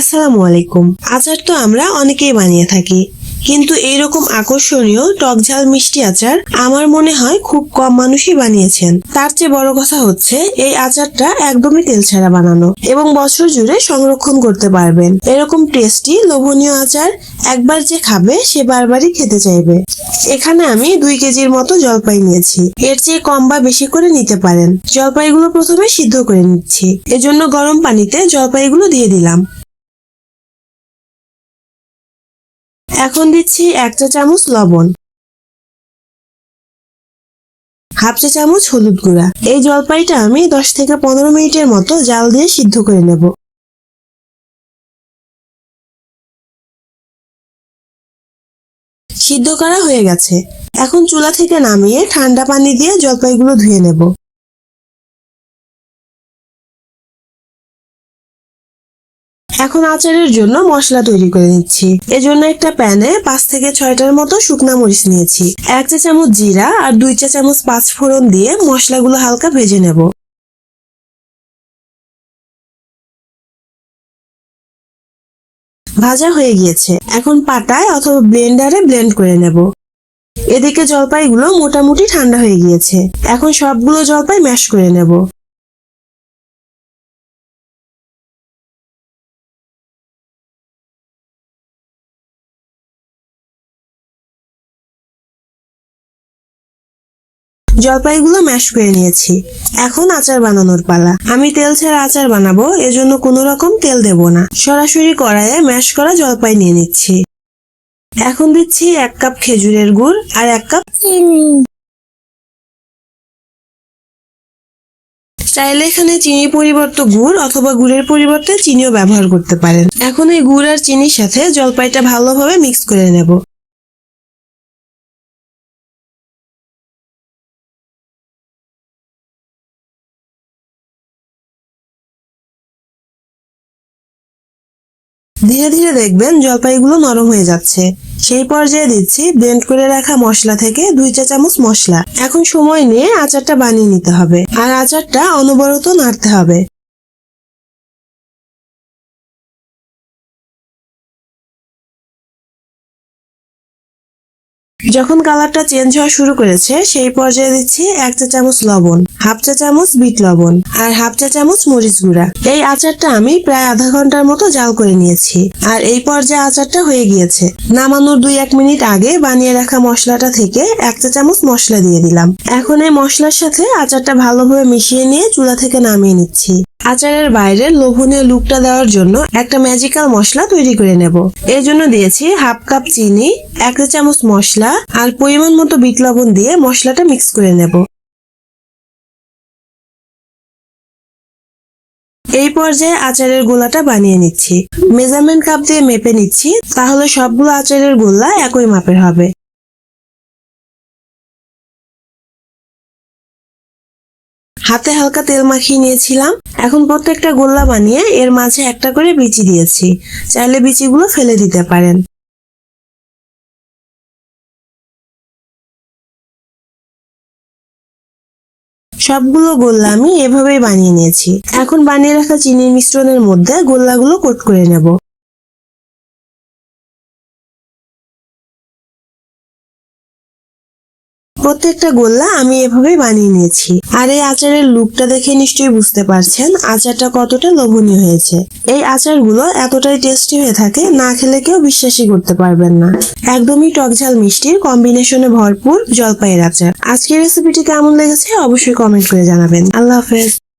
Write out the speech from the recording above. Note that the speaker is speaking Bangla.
আসসালামু আলাইকুম আচার তো আমরা অনেকেই বানিয়ে থাকি। কিন্তু এইরকম আকর্ষণীয় টক ঝাল মিষ্টি আচার আমার মনে হয় খুব কম মানুষই বানিয়েছেন। তার চেয়ে বড় কথা হচ্ছে, এই আচারটা একদমই তেল ছাড়া বানানো এবং বছর জুড়ে সংরক্ষণ করতে পারবেন। এরকম টেস্টি, লোভনীয় আচার একবার যে খাবে, সে বারবারই খেতে চাইবে। এখানে আমি দুই কেজির মতো জলপাই নিয়েছি। এর চেয়ে কম বা বেশি করে নিতে পারেন। জলপাইগুলো প্রথমে সিদ্ধ করে নিচ্ছি। এজন্য গরম পানিতে জলপাইগুলো দিয়ে দিলাম। এখন দিচ্ছি এক চা চামচ লবণ, হাফ চা চামচ হলুদ গুঁড়া। এই জলপাইটা আমি দশ থেকে পনেরো মিনিটের মতো জাল দিয়ে সিদ্ধ করে নেব। সিদ্ধ করা হয়ে গেছে। এখন চুলা থেকে নামিয়ে ঠান্ডা পানি দিয়ে জলপাইগুলো ধুয়ে নেব। এখন আচারের জন্য মশলা তৈরি করে নিচ্ছি। এজন্য একটা প্যানে পাঁচ থেকে ছয়টার মতো শুকনা মরিচ নিয়েছি। এক চা চামচ জিরা আর দুই চা চামচ পাঁচ ফোড়ন দিয়ে মশলাগুলো হালকা ভেজে নেব। ভাজা হয়ে গিয়েছে। এখন পাটায় অথবা ব্লেন্ডারে ব্লেন্ড করে নেব। এদিকে জলপাইগুলো মোটামুটি ঠান্ডা হয়ে গিয়েছে। এখন সবগুলো জলপাই ম্যাশ করে নেব। জলপাইগুলো ম্যাশ করে নিয়েছি। এখন আচার বানানোর পালা। আমি তেল ছাড়া আচার বানাবো, এজন্য কোনো রকম তেল দেব না। সরাসরি কড়াইয়ে ম্যাশ করা জলপাই নিয়ে নিচ্ছি। এখন দিচ্ছি এক কাপ খেজুরের গুড় আর এক কাপ চিনি। চাইলে এখানে চিনি পরিবর্তে গুড় অথবা গুড়ের পরিবর্তে চিনিও ব্যবহার করতে পারেন। এখন এই গুড় আর চিনির সাথে জলপাইটা ভালোভাবে মিক্স করে নেব। ধীরে ধীরে দেখবেন জলপাইগুলো নরম হয়ে যাচ্ছে। সেই পর্যায়ে দিচ্ছি ব্লেন্ড করে রাখা মশলা থেকে দুই চা চামচ মশলা। এখন সময় নিয়ে আচারটা বানিয়ে নিতে হবে। আর আচারটা অনবরত নাড়তে হবে। যখন কালারটা চেঞ্জ হওয়া শুরু করেছে, সেই পর্যায়ে দিচ্ছি এক চা চামচ লবণ, হাফ চা চামচ বিট লবণ আর হাফ চা চামচ মরিচ গুঁড়া। এই আচারটা আমি প্রায় আধা ঘণ্টার মতো জাল করে নিয়েছি আর এই পর্যায়ে আচারটা হয়ে গিয়েছে। নামানোর দুই এক মিনিট আগে বানিয়ে রাখা মশলাটা থেকে এক চা চামচ মশলা দিয়ে দিলাম। এখন এই মশলার সাথে আচারটা ভালোভাবে মিশিয়ে নিয়ে চুলা থেকে নামিয়ে নিচ্ছি। আচারের বাইরে লোভনীয় লুকটা দেওয়ার জন্য একটা ম্যাজিক্যাল মশলা তৈরি করে নেব। এর জন্য দিয়েছি হাফ কাপ চিনি, এক চামচ মশলা, আর পরিমাণ মতো বিট লবণ দিয়ে মশলাটা মিক্স করে নেব। এই পর্যায়ে আচারের গোলাটা বানিয়ে নিচ্ছি। মেজারমেন্ট কাপ দিয়ে মেপে নিচ্ছি, তাহলে সবগুলো আচারের গোলা একই মাপের হবে। হাতে হালকা তেল মাখিয়ে নিয়েছিলাম। এখন প্রত্যেকটা গোল্লা বানিয়ে এর মাঝে একটা করে বিচি দিয়েছি। চাইলে বিচিগুলো ফেলে দিতে পারেন। সবগুলো গোল্লা আমি এভাবেই বানিয়ে নিয়েছি। এখন বানিয়ে রাখা চিনির মিশ্রণের মধ্যে গোল্লাগুলো কোট করে নেব। প্রত্যেকটা গোল্লা আমি এভাবেই বানিয়ে নিয়েছি। আর এই আচারের লুকটা দেখে নিশ্চয়ই বুঝতে পারছেন আচারটা কতটা লোভনীয় হয়েছে। এই আচারগুলো এতটাই টেস্টি হয়ে থাকে, না খেলে কেউ বিশ্বাসই করতে পারবেন না। একদমই টকঝাল মিষ্টির কম্বিনেশনে ভরপুর জলপাইয়ের আচার। আজকের রেসিপিটি কেমন লেগেছে অবশ্যই কমেন্ট করে জানাবেন। আল্লাহ হাফেজ।